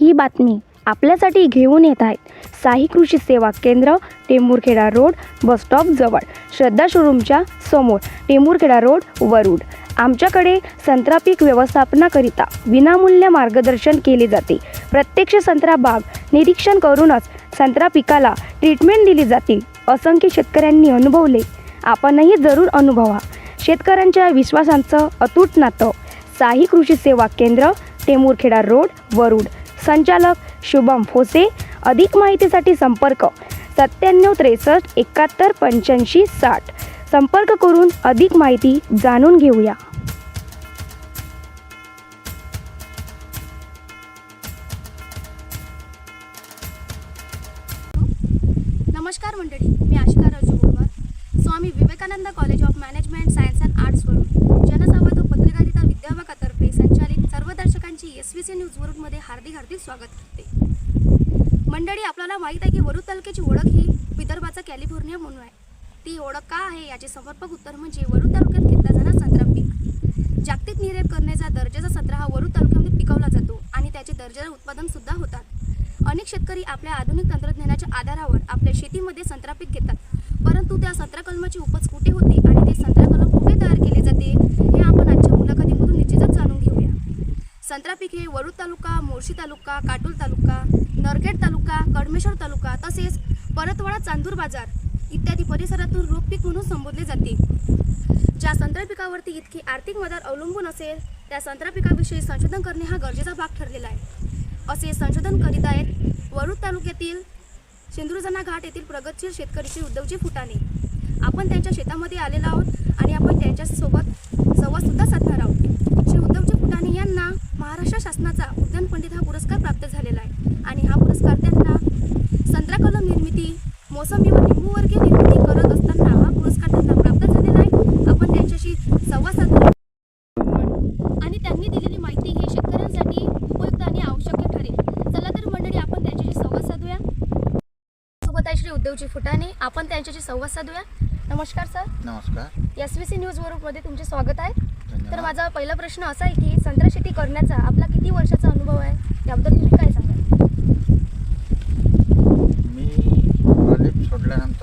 ही बातमी आपल्यासाठी घेऊन येत आहेत साई कृषी सेवा केंद्र टेंभुरखेडा रोड बसस्टॉप जवळ. श्रद्धा शोरूमच्या समोर टेंभुरखेडा रोड वरुड. आमच्याकडे संत्रा पीक व्यवस्थापनाकरिता विनामूल्य मार्गदर्शन केले जाते. प्रत्यक्ष संत्रा बाग निरीक्षण करूनच संत्रा पिकाला ट्रीटमेंट दिली जाते असंख्य शेतकऱ्यांनी अनुभवले. आपणही जरूर अनुभवा. शेतकऱ्यांच्या विश्वासांचं अतूट नातं. साही कृषी सेवा केंद्र टेमुरखेडा रोड वरुड. संचालक शुभम फोसे अधिक माहितीसाठी संपर्क सत्त्याण्णव त्रेसष्ट एकाहत्तर पंच्याऐंशी साठ. संपर्क करून अधिक माहिती जाणून घेऊया. नमस्कार मंडळी मी Ashika Raju Borwar Swami Vivekananda college of management science and आर्ट्सवरून जनसंवाद व पत्रकारिता विद्यापीठातर्फे संचालित सर्व दर्शकांची एस व्ही सी न्यूज वरुडमध्ये हार्दिक हार्दिक स्वागत करते. मंडळी आपल्याला माहीत आहे की वरुड तालुक्याची ओळख ही विदर्भाचा कॅलिफोर्निया म्हणून आहे. ती ओळख का आहे याचे समर्पक उत्तर म्हणजे वरुड तालुक्यात घेतला जाणारा संत्रा पीक. जागतिक निर्यात करण्याचा दर्जाचा संत्रा हा वरुड तालुक्यामध्ये पिकवला जातो आणि त्याचे दर्जाचे उत्पादनसुद्धा होतात. अनेक शेतकरी आपल्या आधुनिक तंत्रज्ञानाच्या आधारावर आपल्या शेतीमध्ये संत्रा पीक घेतात. परंतु त्या सतरा कलमाची उपज कुठे होते आणि ते संत्रा कलम कुठे तयार केले जाते हे आपण आजच्या मुलाखतीमधून निश्चितच जाणून घेऊया. संत्रा पीक हे वरुड तालुका मोर्शी तालुका काटोल तालुका नरखेड तालुका कडमेश्वर तालुका तसेच परतवाडा चांदूर बाजार इत्यादी परिसरातून रोख पीक म्हणून संबोधले जाते. ज्या संत्रा पिकावरती इतकी आर्थिक मदत अवलंबून असेल त्या संत्रा पिकाविषयी संशोधन करणे हा गरजेचा भाग ठरलेला आहे. असे संशोधन करीत आहेत वरुड तालुक्यातील सिंधुर्जना घाट येथील प्रगतशील शेतकरी श्री उद्धवजी फुटाणे. आपण त्यांच्या शेतामध्ये आलेलो आहोत आणि आपण त्यांच्यासोबत संवादसुद्धा साधणार आहोत. श्री उद्धवजी फुटाणे यांना महाराष्ट्र शासनाचा उद्यान पंडित हा पुरस्कार प्राप्त झालेला आहे. आणि हा पुरस्कार त्यांना संत्रा कलम निर्मिती मोसंबी व लिंबूवर्गीय निर्मिती करत असताना हा पुरस्कार त्यांना प्राप्त झालेला आहे आपण त्यांच्याशी संवाद साधणार आणि त्यांनी दिलेली माहिती ही शेतकऱ्यांसाठी उपयुक्त आणि आवश्यक ठरेल चला तर मंडळी आपण त्यांच्याशी संवाद साधूया सोबत उद्धवजी फुटाणे आपण त्यांच्याशी संवाद साधूया. नमस्कार सर. नमस्कार. एस व्ही सी न्यूजमध्ये तुमचे स्वागत आहे. तर माझा पहिला प्रश्न असा आहे की संत्रा शेती करण्याचा आपला किती वर्षाचा अनुभव आहे? त्याबद्दल तुम्ही काय सांगाल? मी कॉलेज सोडल्यानंतर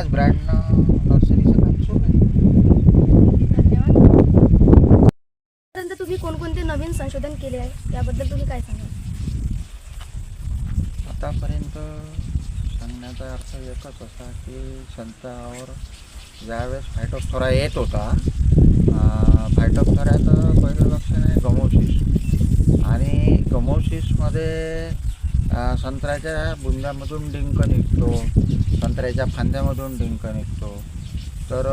त्याच ब्रँडनं नर्सरीचं काम सुरू आहे. धन्यवाद. पर्यंत तुम्ही कोणकोणते नवीन संशोधन केले आहे? याबद्दल तुम्ही काय सांगाल? आतापर्यंत सांगण्याचा अर्थ एकच असा की संत्र्यावर ज्यावेळेस फायटोप्थोरा येत होता फायटोप्थोऱ्याचं पहिलं लक्षण आहे गमोसिस आणि गमोसिसमध्ये संत्र्याच्या बुंद्यामधून डिंक निघतो. संत्र्याच्या फांद्यामधून डिंक निघतो. तर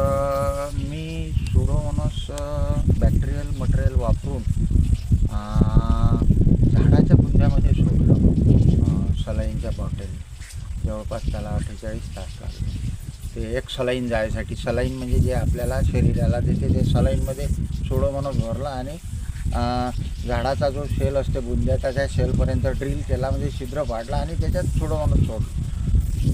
मी सुडोमोनोस बॅक्टेरियल मटेरियल वापरून झाडाच्या बुंद्यामध्ये सोडलं सलाईनच्या बॉटल. जवळपास त्याला अठ्ठेचाळीस तास लागले. ते एक सलाईन जायसाठी सलाईन म्हणजे जे आपल्याला शरीराला देते ते सलाईनमध्ये सोडं भरला आणि झाडाचा जो शेल असते बुंद्याचा त्या शेलपर्यंत ड्रिल केला म्हणजे छिद्र पाडला आणि त्याच्यात सोडं सोडलं.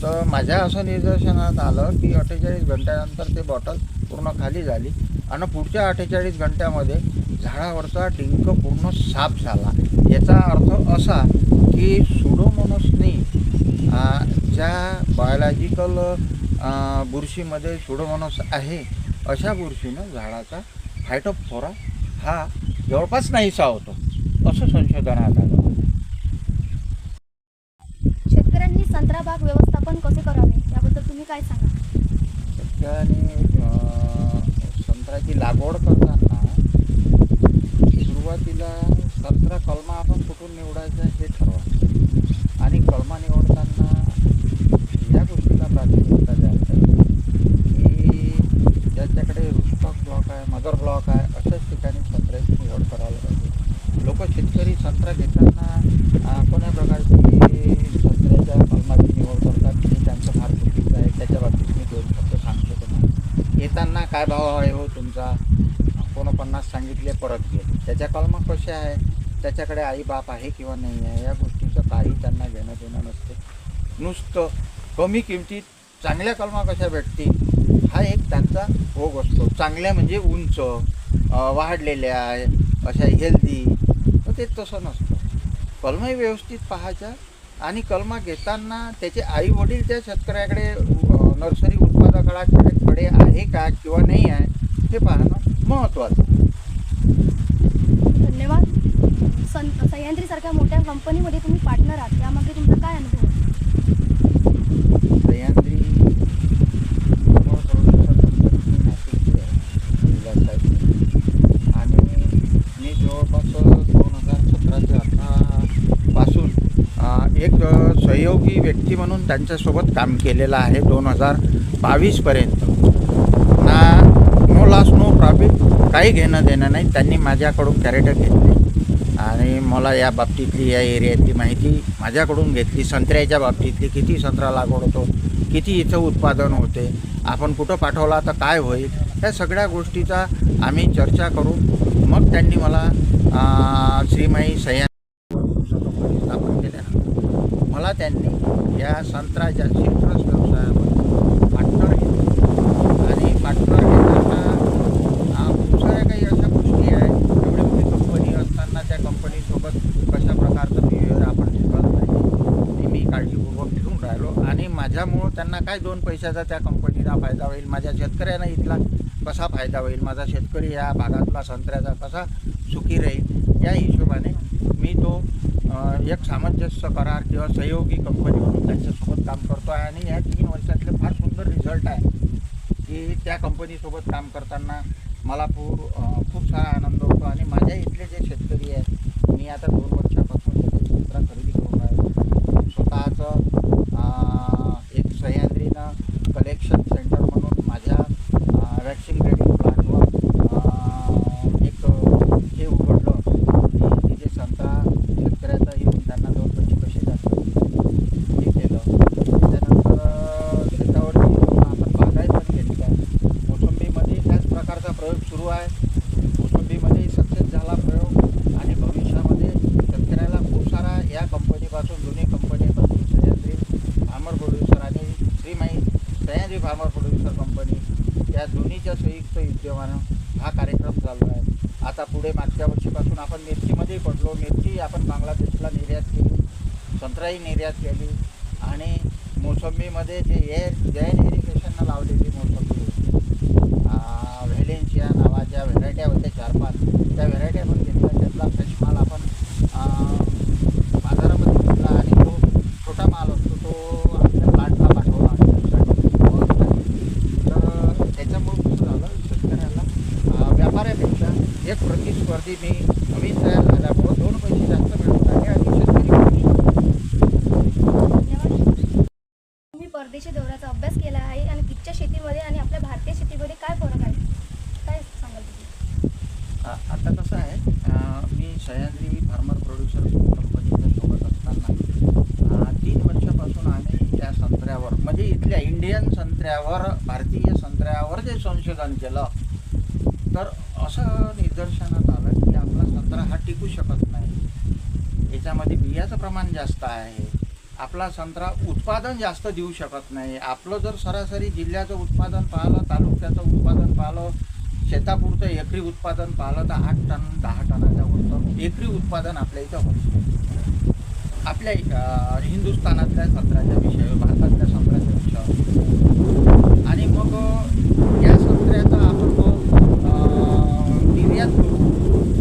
तर माझ्या असं निदर्शनात आलं की अठ्ठेचाळीस घंट्यानंतर ते बॉटल पूर्ण खाली झाली आणि पुढच्या अठ्ठेचाळीस घंट्यामध्ये झाडावरचा डिंक पूर्ण साफ झाला. याचा अर्थ असा की सुडोमोनसनी ज्या बायोलॉजिकल बुरशीमध्ये सुडोमोनस आहे अशा बुरशीनं झाडाचा फायटोफोरा हा जवळपास नाहीसा होतो. असं संशोधनात आलं शेतकऱ्यांनी संत्रा बाग व्यवस्थापन कसे करावे याबद्दल तुम्ही काय सांगा? शेतकऱ्यांनी संत्र्याची लागवड करताना सुरुवातीला संत्रा कलमा आपण कुठून निवडायचा हे ठरवा. आणि कलमा निवडताना या गोष्टीला प्राधान्यता द्यायला की ज्याच्याकडे रुस्टॉक ब्लॉक आहे मदर ब्लॉक आहे अशाच ठिकाणी संत्र्याची निवड करायला पाहिजे. लोक शेतकरी संत्रा घेताना कोण्या प्रकारची संत्र्याच्या कलमाची निवड करतात की त्यांचं फार चुकीचं आहे त्याच्या बाबतीत मी दोन शब्द सांगतो तुम्हाला येताना काय भाव आहे हो तुमचा? कोण पन्नास सांगितले परत घे. त्याच्या कलमा कशा आहे? त्याच्याकडे आई बाप आहे किंवा नाही आहे? या गोष्टीचं काही त्यांना घेणं देणं नसते. नुसतं कमी किमतीत चांगल्या कलमा कशा भेटतील? हा एक त्यांचा भोग असतो. चांगल्या म्हणजे उंच वाढलेल्या आहे अशा हेल्दी तर ते तसं नसतं. कलमही व्यवस्थित पाहायच्या आणि कलमा घेताना त्याचे आई वडील त्या शेतकऱ्याकडे नर्सरी उत्पादकाकडे कडे आहे का किंवा नाही आहे हे पाहणं महत्त्वाचं. धन्यवाद. सन सह्याद्रीसारख्या मोठ्या कंपनीमध्ये तुम्ही पार्टनर आहात यामागे तुमचा काय अनुभव आहे? सह्याद्री नाशिकची आहे. आणि मी जवळपास दोन हजार सतरा ते अठरा पासून अं, एक सहयोगी व्यक्ती म्हणून त्यांच्यासोबत काम केलेलं आहे. दोन हजार बावीसपर्यंत ना नो लॉस नो प्रॉफिट काही घेणं देणं नाही. त्यांनी माझ्याकडून कॅरेटर घेतले. आणि मला या बाबतीतली या एरियातली माहिती माझ्याकडून घेतली. संत्र्याच्या बाबतीतली किती संत्रा लागवड होतो किती इथं उत्पादन होते आपण कुठं पाठवला तर काय होईल या सगळ्या गोष्टीचा आम्ही चर्चा करू मग त्यांनी मला श्रीमाई सह्या स्थापन केल्या. मला त्यांनी या संत्र्याच्या सिट्रस व्यवसायामध्ये पार्टनर घेतलं आणि पार्टनर घेताना आ, खूप साऱ्या काही अशा गोष्टी आहेत एवढी मोठी कंपनी असताना त्या कंपनीसोबत कशा प्रकारचं बिहेवियर आपण शिकवलं पाहिजे ते मी काळजीपूर्वक घेऊन राहिलो आणि माझ्यामुळं त्यांना काय दोन पैशाचा त्या कंपनीला फायदा होईल? माझ्या शेतकऱ्यांना इथला कसा फायदा होईल? माझा शेतकरी या भागातला संत्र्याचा कसा सुखी राहील? या हिशोबाने मी तो एक सामंजस्य करार किंवा सहयोगी कंपनी म्हणून त्यांच्यासोबत काम करतो आहे आणि या तीन वर्षातले फार सुंदर रिझल्ट आहे की त्या कंपनीसोबत काम करताना मला पूर खूप सारा आनंद होतो आणि माझ्या इथले जे शेतकरी आहेत मी आता दोन video, I know. मी नवीन तयार झाल्यामुळं दोन पैसे जास्त मिळत आहे आणि शेतकरी आहे. तुम्ही परदेशी दौऱ्याचा अभ्यास केला आहे आणि तिथच्या शेतीमध्ये आणि आपल्या भारतीय शेतीमध्ये काय फरक आहे? काय सांगाल तुम्ही? सह्याद्री फार्मर प्रोड्युसर कंपनीच्या सोबत असताना तीन वर्षापासून आम्ही त्या संत्र्यावर म्हणजे इथल्या इंडियन संत्र्यावर भारतीय संत्र्यावर जे संशोधन केलं तर असं निदर्शनात आलं की संत्रा हा टिकू शकत नाही. याच्यामध्ये बियाचं प्रमाण जास्त आहे. आपला संत्रा उत्पादन जास्त देऊ शकत नाही. आपलं जर सरासरी जिल्ह्याचं उत्पादन पाहिलं तालुक्याचं उत्पादन पाहिलं शेतापुरतं एकरी उत्पादन पाहिलं तर आठ टन दहा टनाच्या वरतं एकरी उत्पादन आपल्या इथं होतं आपल्या हिंदुस्थानातल्या संत्र्याच्या विषय भारतातल्या संत्र्याच्या विषय आणि मग या संत्र्याचा आपण मग अं, निर्यात करू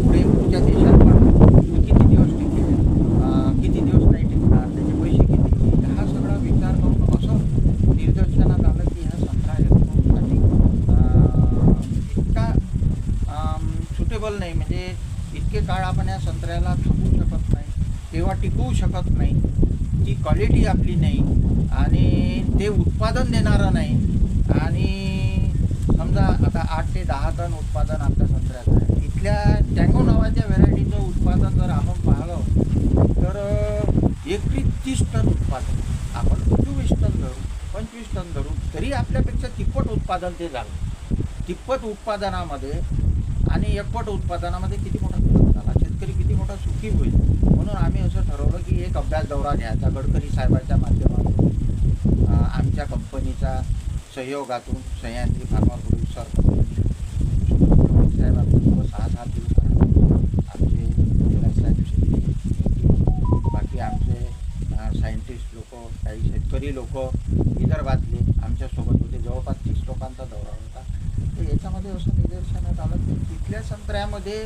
पुढे पुढच्या देशात पाठवू तो किती दिवस टिकेल अं, किती दिवस नाही टिकणार त्याचे पैसे किती येईल हा सगळा विचार करून असं निदर्शनात आलं की ह्या संत्रा एक्सपोर्टसाठी अं, इतका सुटेबल नाही म्हणजे इतके काळ आपण या संत्र्याला थांबवू शकत नाही किंवा टिकवू शकत नाही. ती क्वालिटी आपली नाही. आणि ते उत्पादन देणारं नाही. आणि समजा आता आठ ते दहा टन उत्पादन आपल्या संत्र्याचं आहे. इथल्या टँगो नावाच्या व्हेरायटीचं उत्पादन जर आपण पाहिलं तर अं, एकरी तीस टन उत्पादन. आपण चोवीस टन धरू पंचवीस टन धरू तरी आपल्यापेक्षा तिप्पट उत्पादन ते झालं. तिप्पट उत्पादनामध्ये आणि एकपट उत्पादनामध्ये किती मोठा फरक झाला? शेतकरी किती मोठा सुखी होईल? म्हणून आम्ही असं ठरवलं की एक अभ्यास दौरा घ्यायचा गडकरी साहेबांच्या माध्यमातून आमच्या कंपनीचा सहयोगातून सह्याद्री फार्मा प्रोड्युसर साहेब आपल्यासोबत सहा सात दिवस आमचे बाकी आमचे सायंटिस्ट लोक काही शेतकरी लोक विदर्भातले आमच्यासोबत होते. जवळपास तीस लोकांचा दौरा होता. तर याच्यामध्ये असं निदर्शनात आलं की तिथल्या संत्र्यामध्ये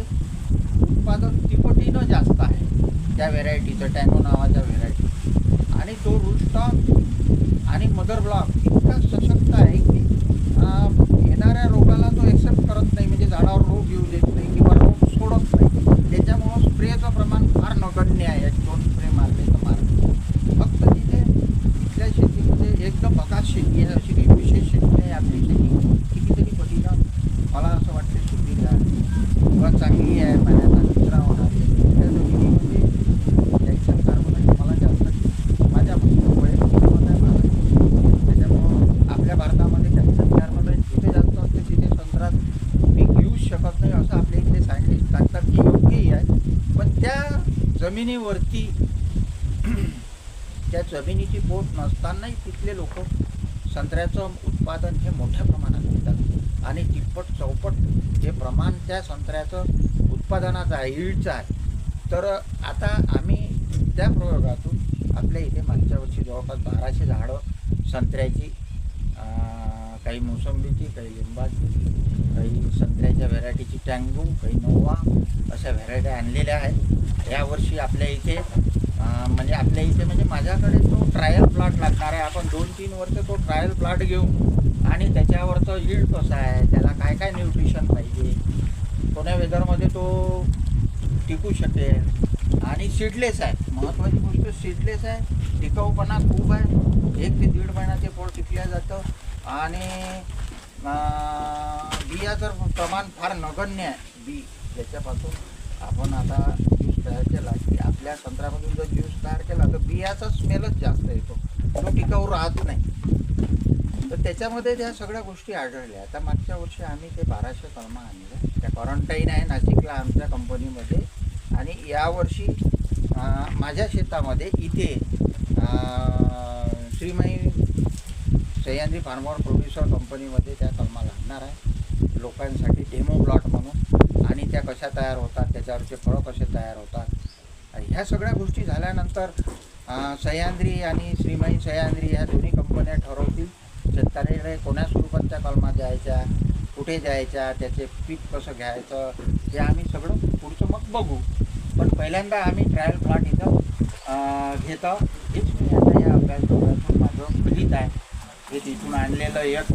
उत्पादन तिपटीनं जास्त आहे त्या व्हेरायटीचं टँगो नावाच्या व्हेरायटी आणि तो रूट स्टॉक आणि मदर ब्लॉक इतका सशक्त आहे की अं, येणाऱ्या रोगाला तो एक्सेप्ट करत नाही म्हणजे झाडावर रोग येऊ देत नाही किंवा रोग सोडत नाही त्याच्यामुळं स्प्रेचं प्रमाण फार नगण्य आहे एक दोन स्प्रे मारले तर मारले फक्त तिथे इथल्या शेतीमध्ये एकदम बकास शेती आहे अशी काही विशेष शेती नाही आपली शेती कितीतरी पटीनं मला असं वाटतं शेती किंवा चांगली आहे पाण्याचा निचरा होणारी आहे त्या जमिनीमध्ये कॅल्शियम कार्बोनेट मला जास्त माझ्या वैयक्तिक मत आहे माझं त्याच्यामुळं आपल्या भारतामध्ये कॅल्शियम कार्बोनेट जिथे जास्त असते तिथे संत्रा पीक येऊच शकत नाही असं आपले इथले सायंटिस्ट सांगतात की योग्यही आहे पण त्या जमिनीवरती त्या जमिनीची पोट नसतानाही तिथले लोक संत्र्याचं उत्पादन हे मोठ्या प्रमाणात घेतात. आणि तिप्पट चौपट हे प्रमाण त्या संत्र्याचं उत्पादनाचं आहे ईडचं आहे. तर आता आम्ही त्या प्रयोगातून आपल्या इथे मागच्या वर्षी जवळपास बाराशे झाडं संत्र्याची काही मोसंबीची काही लिंबाची काही संत्र्याच्या व्हेरायटीची टँगू काही नोवा अशा व्हेरायटी आणलेल्या आहेत. यावर्षी आपल्या इथे म्हणजे आपल्या इथे म्हणजे माझ्याकडे तो ट्रायल प्लॉट लागणार आहे. आपण दोन तीन वर्ष तो ट्रायल प्लॉट घेऊ. आणि त्याच्यावरचं यील्ड कसं आहे? त्याला काय काय न्यूट्रिशन पाहिजे? कोण्या वेदरमध्ये तो टिकू शकेल. आणि सीडलेस आहे. महत्त्वाची गोष्ट सीडलेस आहे. टिकाऊपणा खूप आहे. एक ते दीड महिना ते फळ टिकल्या जातं. आणि बिया बियाचं प्रमाण फार नगण्य आहे. बी ज्याच्यापासून आपण आता तयार केला की आपल्या संत्र्यामधून जर ज्यूस तयार केला तर बियाचा स्मेलच जास्त येतो. तो टिकाऊ राहत नाही. तर त्याच्यामध्ये त्या सगळ्या गोष्टी आढळल्या. आता मागच्या वर्षी आम्ही ते बाराशे कलमा आणले. त्या क्वारंटाईन आहे नाशिकला आमच्या कंपनीमध्ये आणि यावर्षी माझ्या शेतामध्ये इथे अं, श्रीमई सह्याद्री फार्मर प्रोड्युसर कंपनीमध्ये त्या कलमा लागणार आहे. लोकांसाठी डेमो प्लॉट म्हणून आणि त्या कशा तयार होतात त्याच्यावरचे फळं कसे तयार होतात. ह्या सगळ्या गोष्टी झाल्यानंतर सह्याद्री आणि श्रीमई सह्याद्री ह्या दोन्ही कंपन्या ठरवतील. शेतकऱ्याकडे कोण्या स्वरूपाच्या कलमा द्यायच्या कुठे द्यायच्या त्याचे पीक कसं घ्यायचं हे आम्ही सगळं पुढचं मग बघू. पण पहिल्यांदा आम्ही ट्रायल प्लॉट इथं घेतं. हेच मी आता या अभ्यासक्रमातून माझं गीत आहे. हे तिथून आणलेलं एक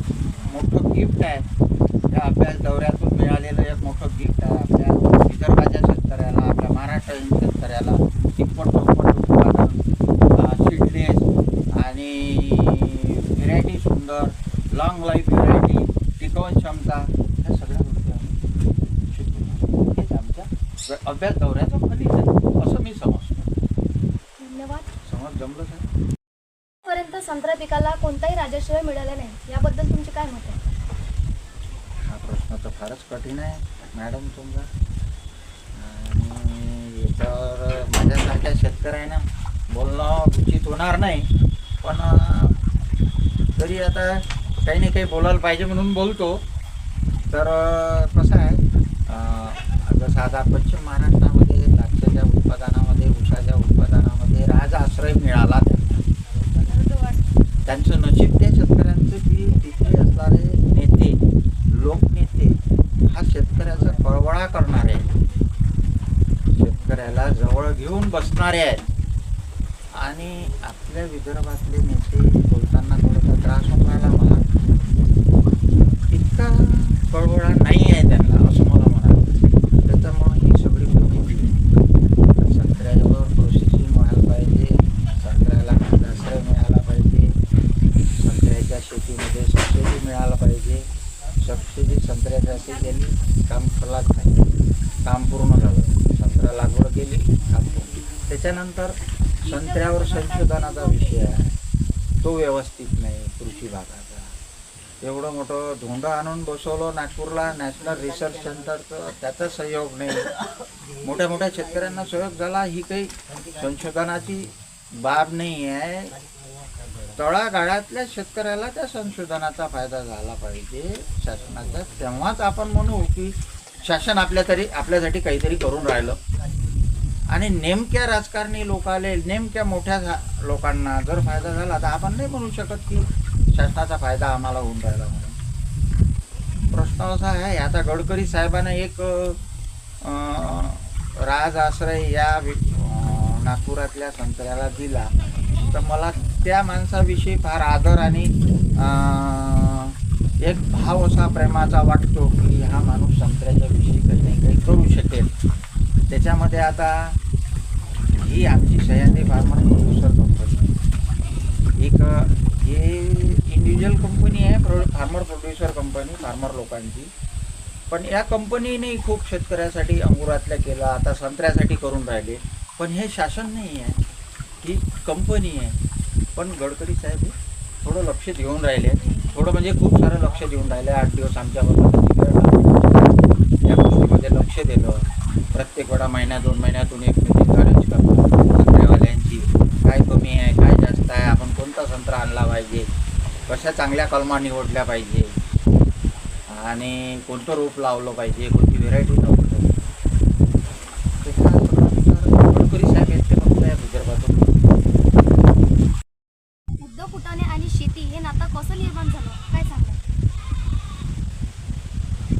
मोठं गिफ्ट आहे. या अभ्यास दौऱ्यातून मिळालेलं एक मोठं गिफ्ट आहे आपल्या विदर्भाच्या शेतकऱ्याला आपल्या महाराष्ट्रातील शेतकऱ्याला. तिप्पट चौपट उत्पादन सीडलेस आणि व्हेरायटी सुंदर लॉंग लाईफ व्हेरायटी टिकवण क्षमता ह्या सगळ्या गोष्टी आम्ही शिकतो हेच आमच्या अभ्यास दौऱ्याचं फलित आहे असं मी समजतो. धन्यवाद. समज जमलं साहेब पर्यंत संत्रा पिकाला कोणताही राजश्रय मिळाला नाही. याबद्दल तुमचे काय मत? आहे तर फारच कठीण आहे. मॅडम तुमचा. आणि याच्यावर माझ्यासारख्या शेतकऱ्यांना बोलणं उचित होणार नाही. पण तरी आता काही ना काही बोलायला पाहिजे म्हणून बोलतो. तर कसं आहे जसं आता पश्चिम महाराष्ट्रामध्ये द्राक्षाच्या उत्पादनामध्ये उसाच्या उत्पादनामध्ये राज आश्रय मिळाला. त्यांचं नशीब त्या शेतकऱ्यांचं की तिथे असणारे लोकनेते हा शेतकऱ्याचा पळवळा करणारे शेतकऱ्याला जवळ घेऊन बसणारे आहेत. आणि आपल्या विदर्भातले नेते बोलताना थोडासा त्रास होऊन राहिला मला इतका पळवळा नाही आहे त्यांना असं मला म्हणाल त्याच्यामुळं ही सगळी कृती संत्र्यावर प्रोसेसिंग व्हायला पाहिजे संत्र्याला आश्रय मिळाला पाहिजे संत्र्याच्या शेतीमध्ये सबसिडी मिळायला पाहिजे सबसिडी संत्र्यासाठी गेली काम खलास नाही काम पूर्ण झालं संत्रा लागवड केली काम पूर्ण त्यानंतर संत्र्यावर संशोधनाचा विषय आहे. तो व्यवस्थित नाही कृषी भागाचा. एवढं मोठं धोंड आणून बसवलं नागपूरला नॅशनल रिसर्च सेंटरचं त्याचा सहयोग नाही. मोठ्या मोठ्या शेतकऱ्यांना सहयोग झाला ही काही संशोधनाची बाब नाही आहे. तळागाळातल्या शेतकऱ्याला त्या संशोधनाचा फायदा झाला पाहिजे. शासनाचा तेव्हाच आपण म्हणू की शासन आपल्या तरी आपल्यासाठी काहीतरी करून राहिलं. आणि नेमक्या राजकारणी लोकाले नेमक्या मोठ्या झा- लोकांना जर फायदा झाला तर आपण नाही म्हणू शकत की शासनाचा फायदा आम्हाला होऊन राहिला म्हणून. प्रश्न असा आहे आता गडकरी साहेबांना एक राज आश्रय या नागपुरातल्या संत्र्याला दिला. तर मला त्या माणसाविषयी फार आदर आणि एक भाव असा प्रेमाचा वाटतो की हा माणूस संत्र्याच्या विषयी काही नाही काही करू शकेल. त्याच्यामध्ये आता ही आमची सह्याद्री फार्मर प्रोड्युसर कंपनी एक हे इंडिव्हिज्युअल कंपनी आहे pro farmer producer company farmer लोकांची. पण या कंपनीने खूप शेतकऱ्यासाठी अंगुरातल्या केलं आता संत्र्यासाठी करून राहिले. पण हे शासन नाही आहे. ही कंपनी आहे. पण गडकरी साहेब थोडं लक्ष देऊन राहिले. थोडं म्हणजे खूप सारं लक्ष देऊन राहिले. आठ दिवस आमच्याबरोबर या गोष्टीमध्ये लक्ष दिलं. प्रत्येक वेळा महिन्या दोन महिन्यातून एक मिटिंग अरेंज करतो संत्र्यावाल्यांची काय कमी आहे काय जास्त आहे आपण कोणता संत्रा आणला पाहिजे? कशा चांगल्या कलमा निवडल्या पाहिजे? आणि कोणतं रोप लावलं पाहिजे? कोणती व्हेरायटी लावली पाहिजे त्याचा सगळा विचार गडकरी साहेब आहेत ते फक्त या विदर्भातून उद्योग फुटाणे आणि शेती हे नातं कसं निर्माण झालं काय सांगा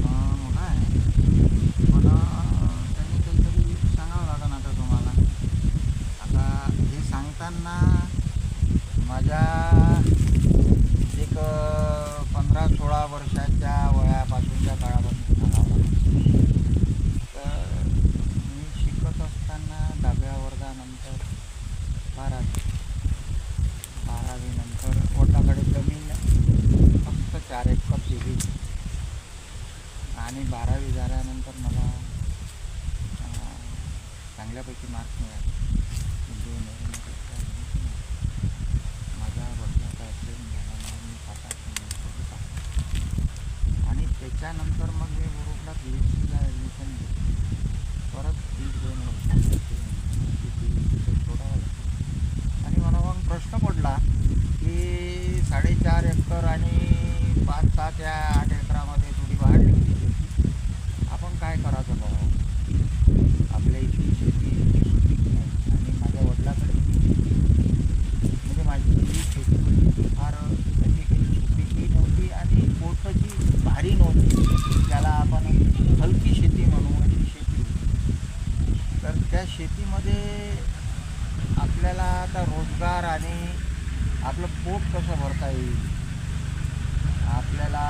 अं, काय मला त्यांनी काहीतरी सांगावं लागेल आता तुम्हाला आता हे सांगताना माझ्या एक अं, पंधरा सोळा वर्षाच्या वयापासूनच्या काळापासून सांगावं लागेल तर मी शिकत असताना दहाव्या वर्गानंतर बारावी बारावीनंतर वडिलाकडे जमीन फक्त चार एकर शेती आणि बारावी झाल्यानंतर मला चांगल्यापैकी मार्क्स मिळाले. दोन माझ्या वडिलाचा ॲक्सिडेंट झाल्यामुळे मी सात आणि त्याच्यानंतर मग मी मुरुडला पी एच सीला ॲडमिशन घेतली परत दीड दोन वर्ष तिथे सोडावं लागलं आणि मला मग प्रश्न पडला की साडेचार एकर आणि पाच सात या आठ एकरामध्ये थोडी वाढली होती शेती आपण काय करायचं भाऊ आपल्या इथली शेती इतकी सुपीक नाही आणि माझ्या वडिलाकडे जी शेती होती, म्हणजे माझी जी शेती होती ती फार तशी काही सुपीकही नव्हती आणि पोटची भारी नव्हती ज्याला आपण हलकी शेती म्हणू अशी शेती होती तर त्या शेतीमध्ये आपल्याला आता रोजगार आणि आपलं पोट कसं भरता येईल? आपल्याला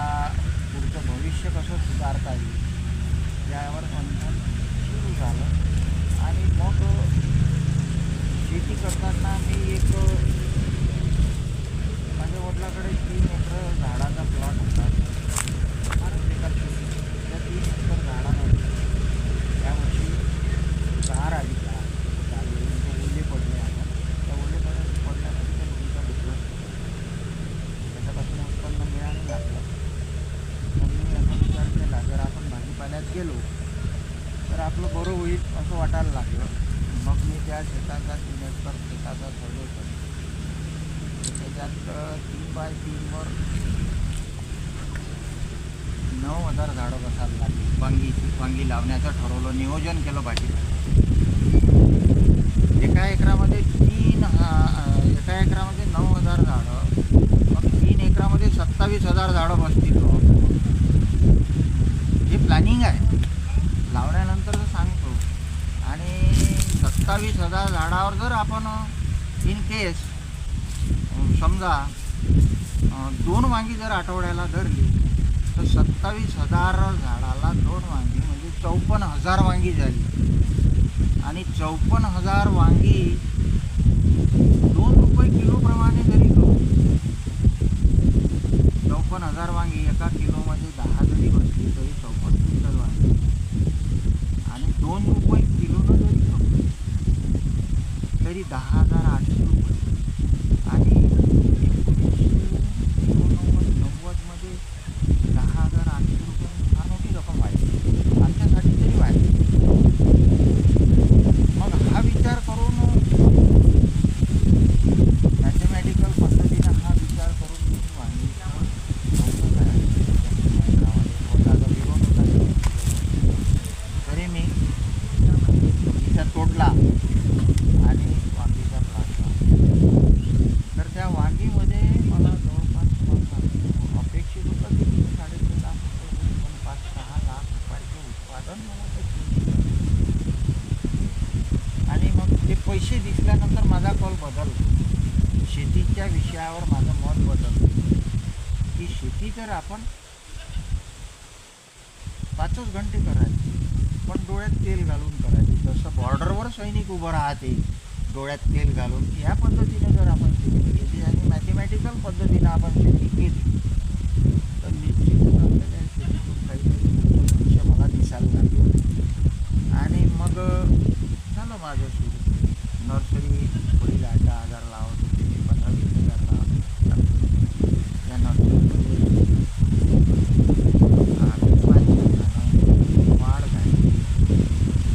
पुढचं भविष्य कसं सुधारता येईल? यावर मंथन सुरू झालं. आणि मग शेती करताना मी एक माझ्या वडिलाकडे तीन एकर झाडाचा प्लॉट होता. फारच एकर शेती. त्या तीन एकर झाडामध्ये झाड आली. गेलो तर आपलं बरं होईल असं वाटायला लागलं. मग मी त्या शेताचा तीन एकर शेताचा ठरलो होतो त्याच्यात तीन बाय तीनवर नऊ हजार झाडं बसायला लागली. वांगीची वांगी लावण्याचं ठरवलं. नियोजन केलं पाहिजे एका एकरामध्ये तीन हा- एका एकरामध्ये नऊ हजार झाडं मग तीन एकरामध्ये सत्तावीस हजार झाडं बसतील. प्लॅनिंग आहे. लावल्यानंतर सांगतो. आणि सत्तावीस हजार झाडावर जर आपण इन केस समजा दोन वांगी जर आठवड्याला धरली तर सत्तावीस हजार झाडाला दोन वांगी म्हणजे चौपन्न हजार वांगी झाली. आणि चौपन्न हजार वांगी दोन रुपये किलोप्रमाणे जरी करू चौपन्न हजार वांगी एका किलोमध्ये दहा जरी बसली तरी चौपन्न क्विंटल वांगी आणि दोन रुपये किलोनं जरी करू तरी दहा हजार आठशे रुपये आणि एकोणीसशे एकोणनव्वद नव्वदमध्ये दहा हजार आठशे रुपये फार मोठी रक्कम वाढली आमच्यासाठी तरी वाढली मग हा विचार करून मॅथमॅटिकल पद्धतीनं हा विचार करून मी वांगीचा नव्वद आहे. पोटाचा विरोध होता. तरी मी बगीचा तोडला आणि वांगीचा प्लॉट लावला. तर त्या वांगीमध्ये मला जवळपास मला अपेक्षित होतं की तीन साडेतीन लाख रुपये होईल, पण पाच सहा लाख रुपयाचं उत्पादन मला त्याची आणि मग ते पैसे दिसल्यानंतर माझा कल बदलला शेतीच्या विषयावर माझं मत बदललं की शेती तर आपण पाचच घंटे करायचे पण डोळ्यात तेल घालून करायचे. जसं बॉर्डरवर सैनिक उभं राहते डोळ्यात तेल घालून ह्या पद्धतीने जर आपण शेती केली आणि मॅथमॅटिकल पद्धतीनं आपण शेती केली तर निश्चितच आपल्याला शेतीतून काहीतरी मला दिसायला लागलं. आणि मग झालं माझं सुरू. नर्सरी पुढील आठ आजार हजार लावत होते मी पंधरा वीस हजार लावत होते. त्या नर्सरीमध्ये आम्ही पाणी झालं, वाढ झाली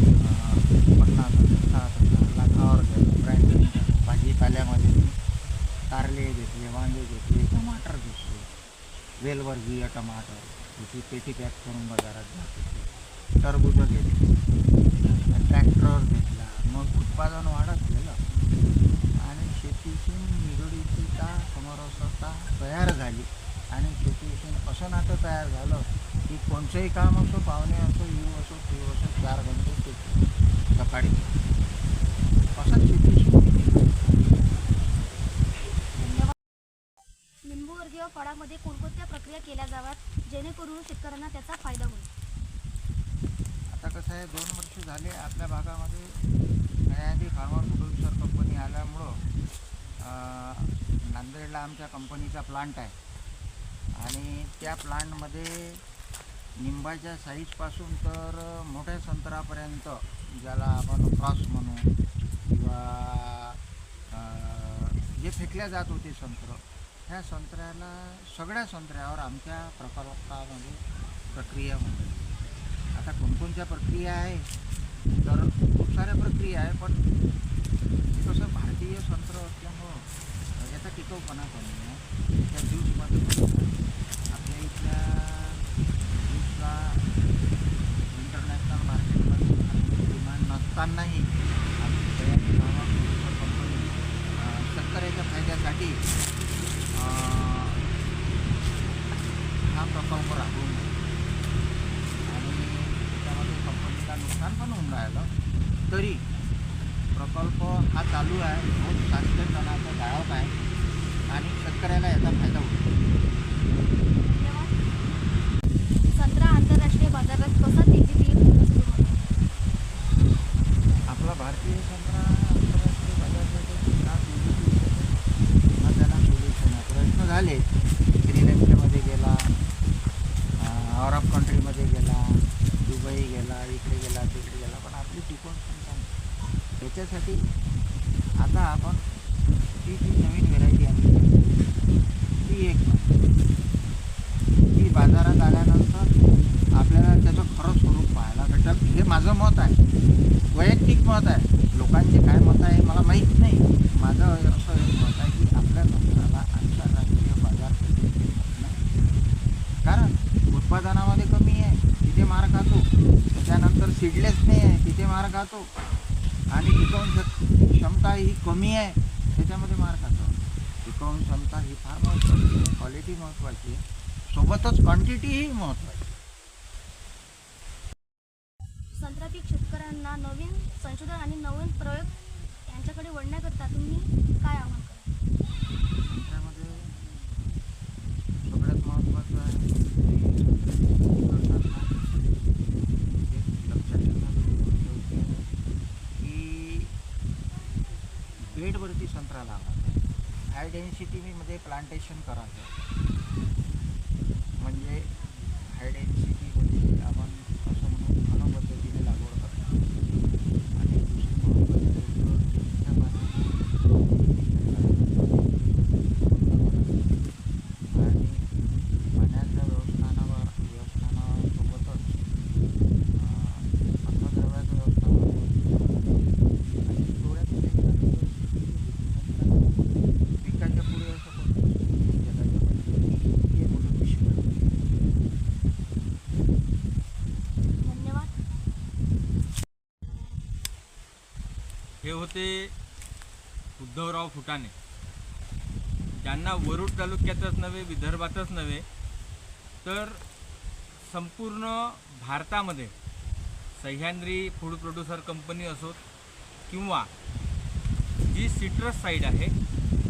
अं, पन्नास हजार साठ हजार लाखावर गेलं ब्रँडिंग भाजीपाल्यामध्ये मी कारले घेतले वांगे घेतले टमाटर घेतले वेलवर्गीय टमाटर त्याची पेटी पॅक करून बाजारात जात टरबुजं टरबूज घेतली ट्रॅक्टर घेतला मग उत्पादन वाढत गेलं. आणि शेतीशी निगडीतता समरसता तयार झाली. आणि शेतीशी असं नातं तयार झालं की कोणचंही काम असो पाहुणे असो येऊ असो ती असो चार घंटे शेती. सकाळी. असं शेतीशी मी निगडीत. फळामध्ये कोणकोणत्या प्रक्रिया केल्या जाव्यात? जेणेकरून शेतकऱ्यांना त्याचा फायदा होईल. आता कसं आहे दोन वर्ष झाले आपल्या भागामध्ये नयादी फार्मर प्रोड्युसर कंपनी आल्यामुळं नांदेडला आमच्या कंपनीचा प्लांट आहे. आणि त्या प्लांटमध्ये निंबाच्या साईजपासून तर मोठ्या संत्रापर्यंत ज्याला आपण क्रॉस म्हणू किंवा जे फेकल्या जात होते संत्र ह्या संत्र्याला सगळ्या संत्र्यावर आमच्या प्रकल्पामध्ये प्रक्रिया होते. आता कोणकोणत्या प्रक्रिया आहे? तर खूप साऱ्या प्रक्रिया आहे पण कसं भारतीय संत्र असल्यामुळं याचा टिकाऊपणा कमी आहे. त्या ज्यूसमध्ये आपल्या इथल्या ज्यूसला इंटरनॅशनल मार्केटमध्ये डिमांड नसतानाही आपली तयारी कंपनी शेतकऱ्याच्या फायद्यासाठी अं, हा प्रकल्प राबवून आहे. आणि त्यामध्ये कंपनीला नुकसान पण होऊन राहिलं तरी प्रकल्प हा चालू आहे बहुत सातशे टनाचा गाळप आहे आणि शेतकऱ्याला याचा फायदा होतो धन्यवाद संत्रा आंतरराष्ट्रीय बाजारात कसा तेजीत येईल असं तुम्हाला वाटतं? आपला भारतीय संत्रा आंतरराष्ट्रीय बाजारपेठेत हा सोल्युशन हा त्याला सोल्युशन आहे प्रयत्न झाले श्रीलंकेमध्ये गेला आउट ऑफ कंट्रीमध्ये गेला दुबई गेला इकडे गेला तिकडे गेला पण आपली टिकून क्षमता नाही त्याच्यासाठी आता आपण ही जी नवीन व्हेरायटी आणली ती एक ती बाजारात आल्यानंतर आपल्याला त्याचं खरं स्वरूप माझं मत आहे वैयक्तिक मत आहे लोकांचे काय मत आहे मला माहीत नाही माझं असं एक मत आहे की आपल्या संस्थाला आंतरराष्ट्रीय बाजारपेठेत नाही. कारण उत्पादनामध्ये कमी आहे तिथे मार खातो त्याच्यानंतर सीडलेस नाही आहे तिथे मार खातो आणि टिकवून शक- क्षमता ही कमी आहे त्याच्यामध्ये मार खातो टिकवून क्षमता ही फार महत्त्वाची आहे क्वालिटी महत्त्वाची आहे सोबतच क्वांटिटीही महत्त्वाची आहे. संत्रा पीक शेतकऱ्यांना नवीन संशोधन आणि नवीन प्रयोग यांच्याकडे वळण्याकरता तुम्ही काय आव्हान महत्त्वाचं आहे बेडवरती संत्रा लावायचा. हाय डेन्सिटीमध्ये प्लांटेशन करायचं म्हणजे हाय डेन्सिटीमध्ये आपण असं म्हणून घन पद्धतीने लागवड करतो आणि दुसरी महत्त्वाची गोष्ट त्या आणि पाण्याच्या व्यवस्थानावर व्यवस्थानासोबतच अं, अन्नद्रव्याचं व्यवस्थापन आणि डोळ्यात पिकाच्या पुढे असं कोणतं जगायला पाहिजे हे मोठं विषय आहे. धन्यवाद हे होते उद्धवराव फुटाणे. ज्यांना वरुड तालुक्यातच नव्हे विदर्भातच नव्हे तर संपूर्ण भारतामध्ये सह्याद्री फूड प्रोड्युसर कंपनी असोत किंवा जी सिट्रस साईड आहे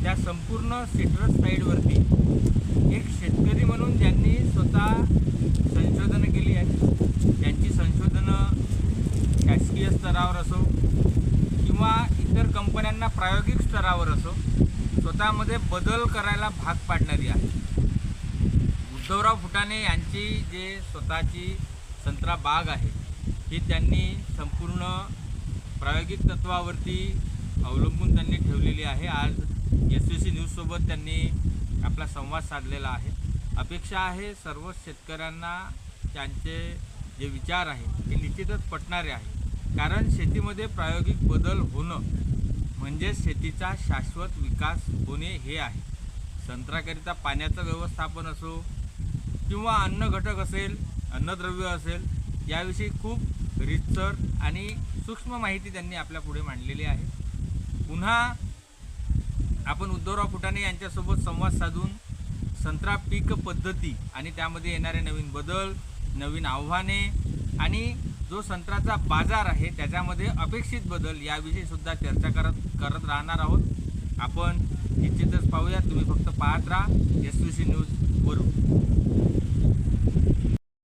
त्या संपूर्ण सिट्रस साईडवरती एक शेतकरी म्हणून ज्यांनी स्वतः संशोधनं केली आहेत त्यांची संशोधनं शासकीय स्तरावर असो किंवा इतर कंपन्यांना प्रायोगिक स्तरावर असो स्वतःमध्ये बदल करायला भाग पाडणारी आहे. उद्धवराव फुटाणे यांची जे स्वतःची संत्रा बाग आहे ही त्यांनी संपूर्ण प्रायोगिक तत्वावरती अवलंबून त्यांनी ठेवलेली आहे. आज एस सी न्यूजसोबत त्यांनी आपला संवाद साधलेला आहे. अपेक्षा आहे सर्व शेतकऱ्यांना त्यांचे जे विचार आहेत ते निश्चितच पटणारे आहे. कारण शेतीमध्ये प्रायोगिक बदल होणं म्हणजे शेतीचा शाश्वत विकास होणे हे आहे. संत्राकरिता पाण्याचं व्यवस्थापन असो किंवा अन्न घटक असेल अन्नद्रव्य असेल याविषयी खूप रितसर आणि सूक्ष्म माहिती त्यांनी आपल्या पुढे मांडलेली आहे. पुन्हा आपण उद्धवराव फुटाणे यांच्यासोबत संवाद साधून संत्रा पीक पद्धती आणि त्यामध्ये येणारे नवीन बदल नवीन आव्हाने आणि जो संत्र्याचा बाजार आहे त्याच्यामध्ये अपेक्षित बदल याविषयी सुद्धा चर्चा करत करत राहणार आहोत. आपण निश्चितच पाहूया तुम्ही फक्त पाहत राहा. एस सी न्यूज वरून.